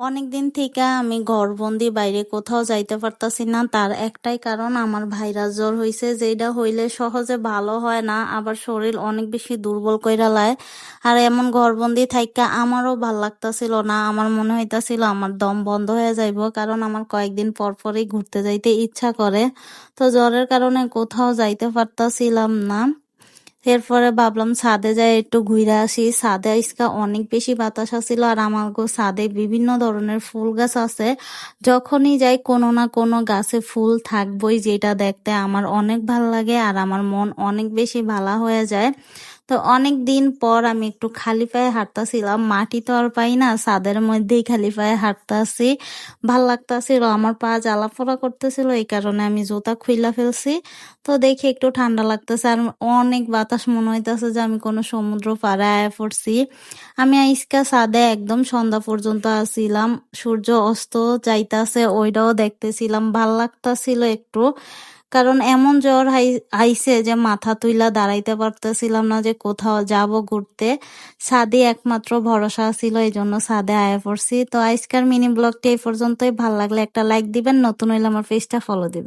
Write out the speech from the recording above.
অনেকদিন থেকে আমি ঘরবন্দি বাইরে কোথাও যাইতে পারতাছি না। তার একটাই কারণ, আমার ভাইরাস জ্বর হইছে যেটা হইলে সহজে ভালো হয় না, আবার শরীর অনেক বেশি দুর্বল কইরা লায়। আর এমন ঘরবন্দি থাইকা আমারও ভালো লাগতাছিল না, আমার মনে হইতাছিল আমার দম বন্ধ হয়ে যাইব, কারণ আমার কয়েকদিন পর পরই ঘুরতে যাইতে ইচ্ছা করে। তো জ্বরের কারণে কোথাও যাইতে পারতাছিলাম না। এরপরে ভাবলাম ছাদে যাই, একটু ঘুরে আসি। ছাদে আজকে অনেক বেশি বাতাস আসছিল আর আমার গো ছাদে বিভিন্ন ধরনের ফুল গাছ আছে। যখনই যাই, কোনো না কোনো গাছে ফুল থাকবই যেটা দেখতে আমার অনেক ভালো লাগে আর আমার মন অনেক বেশি ভালো হয়ে যায়। তো অনেক দিন পর আমি একটু খালি পায়ে হাঁটতাছিলাম। মাটি তো আর পাই না, ছাদের মধ্যেই খালি পায়ে হাঁটতাছি। ভালো লাগতাছিল, আমার পা জ্বালা পোড়া করতেছিল, এই কারণে আমি জুতা খুইলা ফেলছি। তো দেখি একটু ঠান্ডা লাগতেছে, আর অনেক বাতাস মনে হইতেছে যে আমি কোনো সমুদ্র পাড়ে আয়া পড়ছি। আমি আইসকা ছাদে একদম সন্ধ্যা পর্যন্ত আসছিলাম সূর্য অস্ত যাইতাছে, ওইটাও দেখতেছিলাম, ভালো লাগতাছিল একটু। কারণ এমন জ্বর আইছে যে মাথা তুইলা দাঁড়াইতে পারতেছিলাম না যে কোথাও যাব ঘুরতে। সাদে একমাত্র ভরসা ছিল, এই জন্য সাদে আয়া পড়ছি। তো আজকের মিনি ব্লগটি এই পর্যন্তই। ভালো লাগলে একটা লাইক দিবেন, নতুন হইলে আমার পেজটা ফলো দিবেন।